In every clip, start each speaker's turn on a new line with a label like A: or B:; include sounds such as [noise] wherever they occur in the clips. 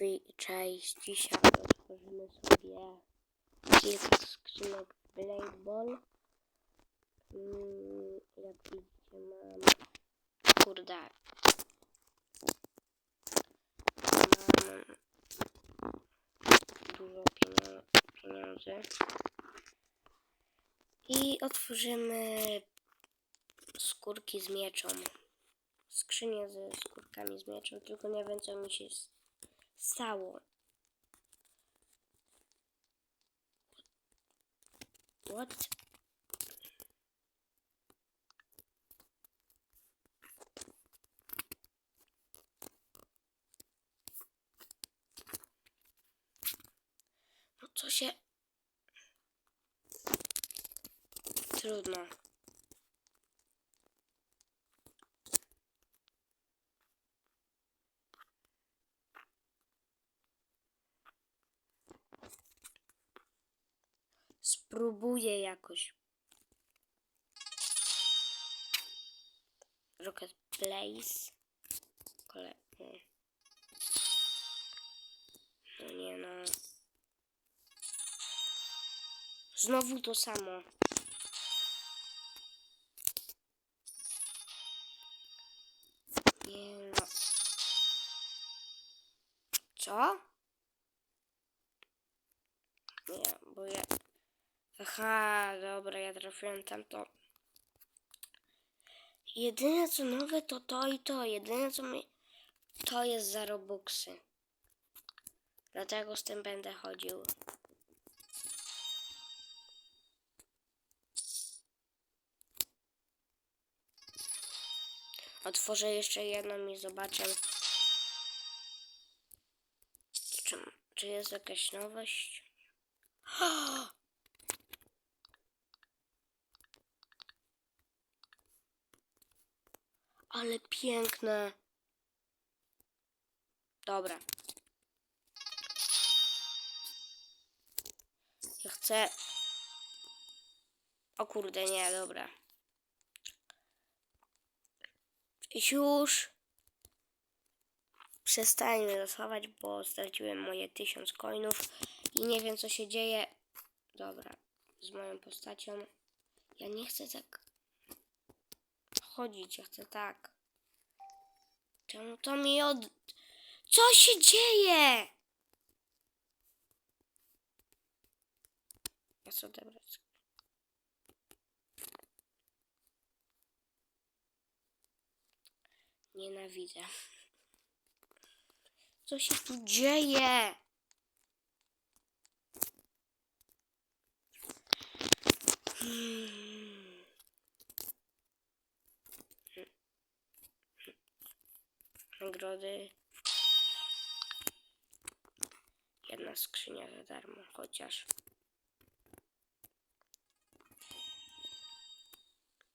A: Wi- Cześć, dzisiaj otworzymy sobie kilka skrzynek Blade Ball. Mm, jak widzicie mam... Kurde. Mam dużo pieniędzy. I otworzymy skórki z mieczą. Skrzynię ze skórkami z mieczą, tylko nie wiem co mi się stało. What? No co się... Trudno. Spróbuję jakoś. Rocket Blaze. Kole... Nie. No nie no. Znowu to samo. Tam to. Jedyne co nowe to to i to. Jedyne co mi... To jest za Robuxy. Dlatego z tym będę chodził. Otworzę jeszcze jedną i zobaczę. Czy, czy jest jakaś nowość? [gasps] Ale piękne. Dobra. Ja chcę. O kurde, nie, dobra. Już. Przestańmy losować, bo straciłem moje tysiąc coinów i nie wiem co się dzieje. Dobra, z moją postacią. Ja nie chcę tak chodzić, ja chcę tak. Czemu to mi od... Co się dzieje? Ja chcę odebrać. Nienawidzę. Co się tu dzieje? Hmm. Nagrody. Jedna skrzynia za darmo, chociaż.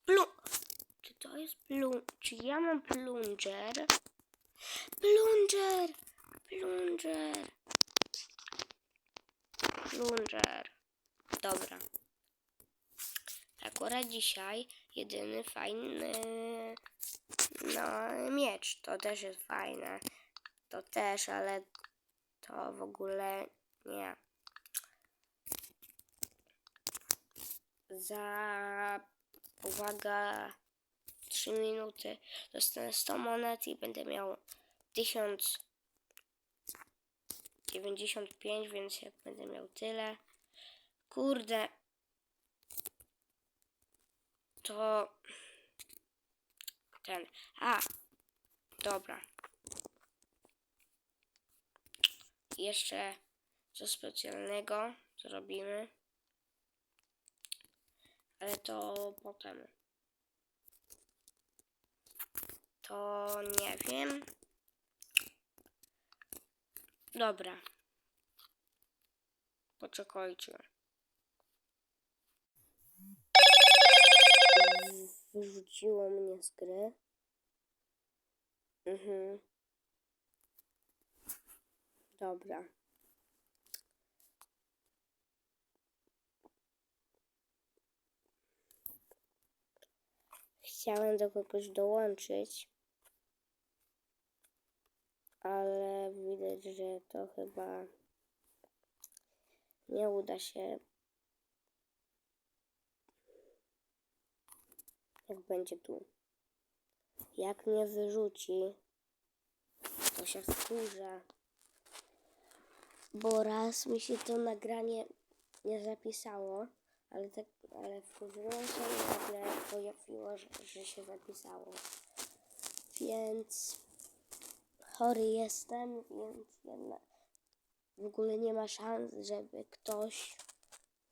A: Plu... Czy to jest plu... Czy ja mam plunger? Plunger! Plunger! Plunger. Dobra. Akurat dzisiaj jedyny fajny no miecz. To też jest fajne. To też, ale to w ogóle nie. Za uwaga 3 minuty dostanę 100 monet i będę miał 1095, więc jak będę miał tyle. Kurde. To ten. A. Dobra. Jeszcze coś specjalnego zrobimy. Ale to potem. To nie wiem. Dobra. Poczekajcie. Wyrzuciło mnie z gry. Mhm. Dobra. Chciałem do kogoś dołączyć, ale widać. że to chyba nie uda się. Jak będzie tu. Jak mnie wyrzuci, to się wkurzę. Bo raz mi się to nagranie nie zapisało, ale tak, ale wkurzyłem się i nagle pojawiło, że, że się zapisało. Więc chory jestem, więc w ogóle nie ma szans, żeby ktoś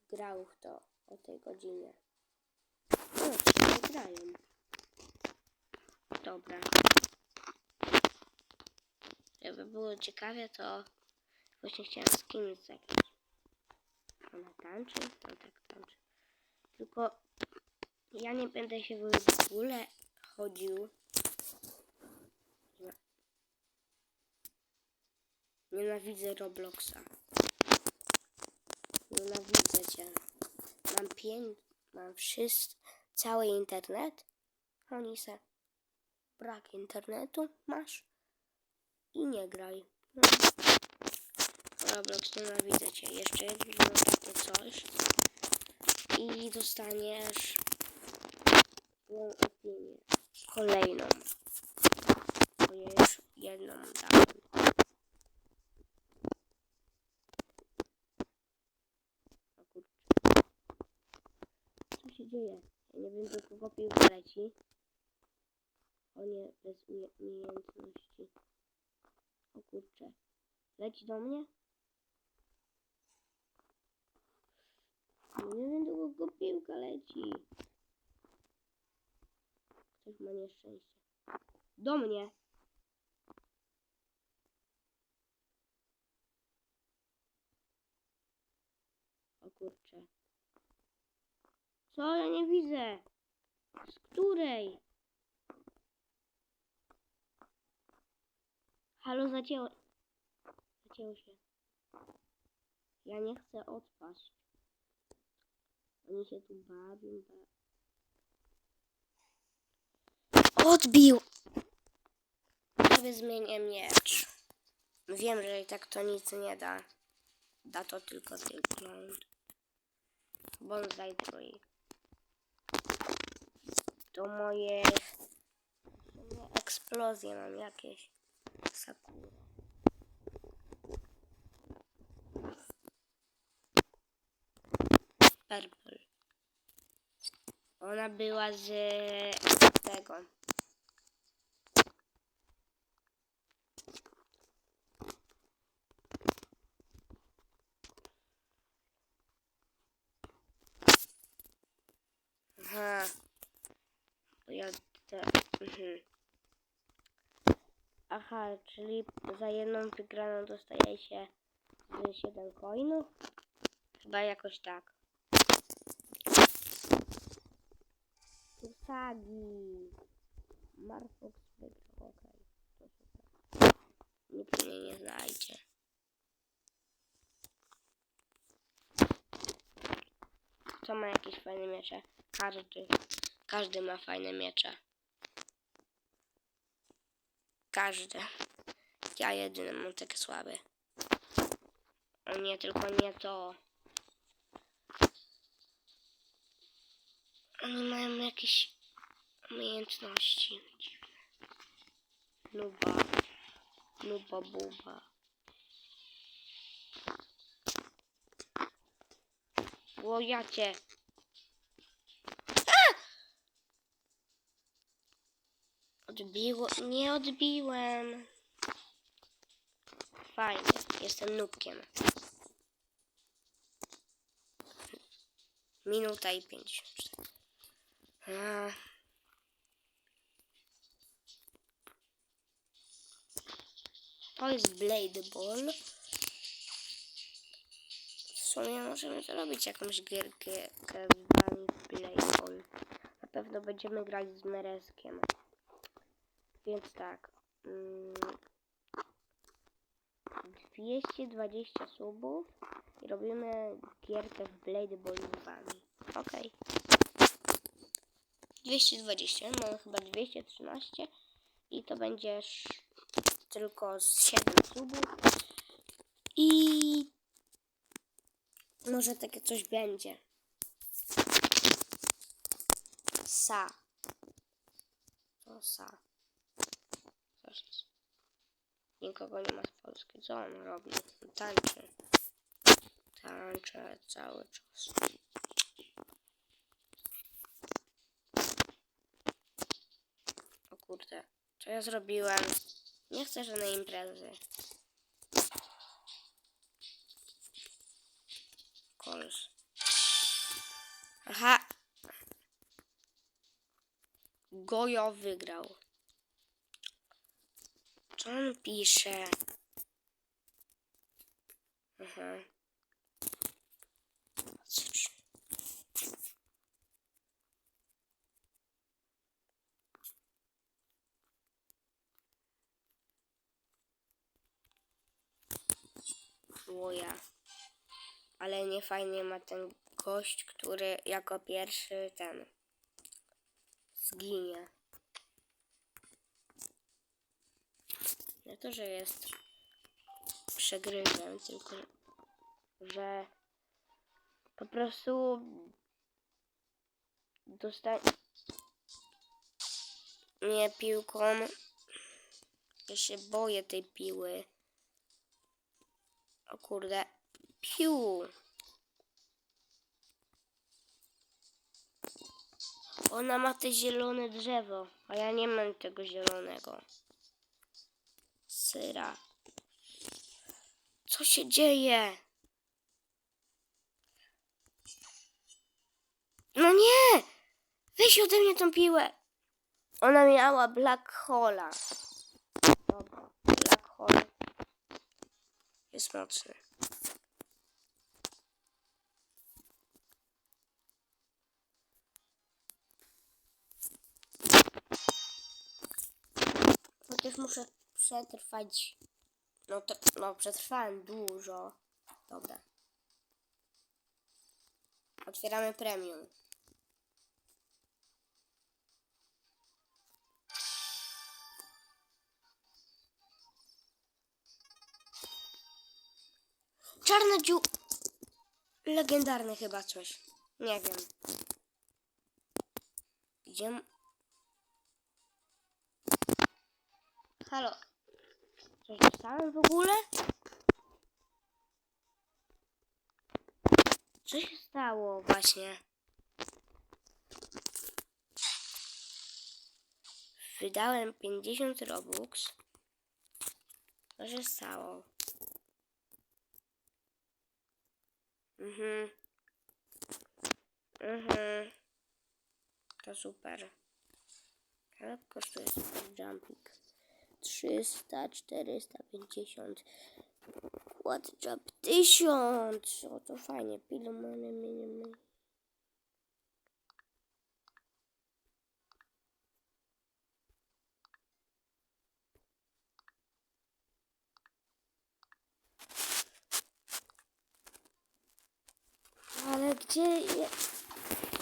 A: grał w to o tej godzinie. No, wszyscy grają. Dobra. Żeby było ciekawie, to właśnie chciałam z kimś zagrać. Ona tańczy? No tak tańczy. Tylko ja nie będę się w ogóle chodził. Nie. Nienawidzę Robloxa. Nienawidzę cię. Mam pięć, mam wszystko, cały internet. Oni se brak internetu masz i nie graj. No. Roblox, nienawidzę cię. Jeszcze jedno takie coś i dostaniesz złą opinię. Kolejną. Bo ja już jedną dałem. Kurczę. Co się dzieje? Ja nie wiem, do kogo piłka leci. O nie, bez umie- umiejętności. O kurczę. Leci do mnie? Nie wiem, do kogo piłka leci. Ktoś ma nieszczęście. Do mnie. O kurczę. Co? Ja nie widzę. Z której? Halo, zacięło. Zacięło się. Ja nie chcę odpaść. Oni się tu bawią. Ba... Odbił! Sobie zmienię miecz. Wiem, że i tak to nic nie da. Da to tylko wygląd. Bonsai tree. To moje... moje eksplozje mam jakieś. Sakura. Purple. Ona była z tego. Aha. Ja mhm. Aha, czyli za jedną wygraną dostaje się z 7 coinów? Chyba jakoś tak. Usagi. Marfox wygrał, okej. Super. Nikt mnie nie znajdzie. Kto ma jakieś fajne miecze? Każdy. Każdy ma fajne miecze. Każdy. Ja jedyny mam takie słabe. O nie, tylko nie to. Oni mają jakieś umiejętności dziwne. Nuba. Nuba buba. Bo ja cię. A! Odbiło. Nie odbiłem. Fajnie. Jestem nubkiem. Minuta i pięć. To jest Blade Ball. W sumie możemy zrobić jakąś gierkę zwani Blade Ball. Na pewno będziemy grać z Mereskiem. Więc tak. Mm, 220 subów i robimy gierkę w Blade wami. Okej. 220, mamy chyba 213 i to będzie tylko z 7 subów. I może takie coś będzie. Sa. To sa. Nikogo nie ma z Polski. Co on robi? Tańczy. Tańczy cały czas. O kurde. Co ja zrobiłem? Nie chcę żadnej imprezy. Kols. Aha. Gojo wygrał. Co on pisze? Aha. Łoja. Ale nie fajnie ma ten gość, który jako pierwszy ten zginie. Nie to, że jest przegryzem, tylko że po prostu dostanie nie piłką. Ja się boję tej piły. O kurde. Piu. Ona ma te zielone drzewo, a ja nie mam tego zielonego. Syra. Co się dzieje? No nie! Weź ode mnie tą piłę. Ona miała Black Hola. Dobra, Black Hole jest mocny. Chociaż muszę przetrwać. No to, no przetrwałem dużo. Dobra. Otwieramy premium. Czarna dziu... Legendarny chyba coś. Nie wiem. Gdzie... m- Halo. Coś dostałem w ogóle? Co się stało właśnie? Wydałem 50 robux. Co się stało? Mhm. Mhm. To super. Jak kosztuje jumping? 300, 450. What jump? 1000! O, to fajnie. Pilomany, minimy. Ale gdzie...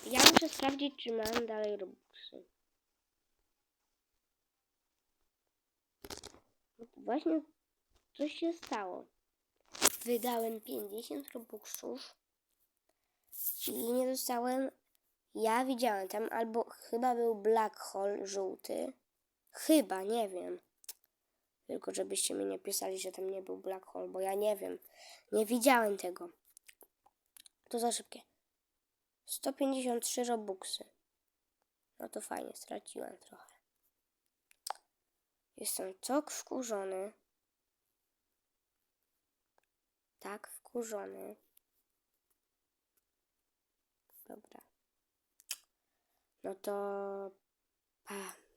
A: Ja, muszę sprawdzić, czy mam dalej robuxy. Właśnie coś się stało. Wydałem 50 robuxów i nie dostałem... Ja widziałem tam albo chyba był black hole żółty. Chyba, nie wiem. Tylko żebyście mi nie pisali, że tam nie był black hole, bo ja nie wiem. Nie widziałem tego. To za szybkie. 153 robuxy. No to fajnie, straciłem trochę. Jestem tak wkurzony. Tak wkurzony. Dobra. No to... Pa.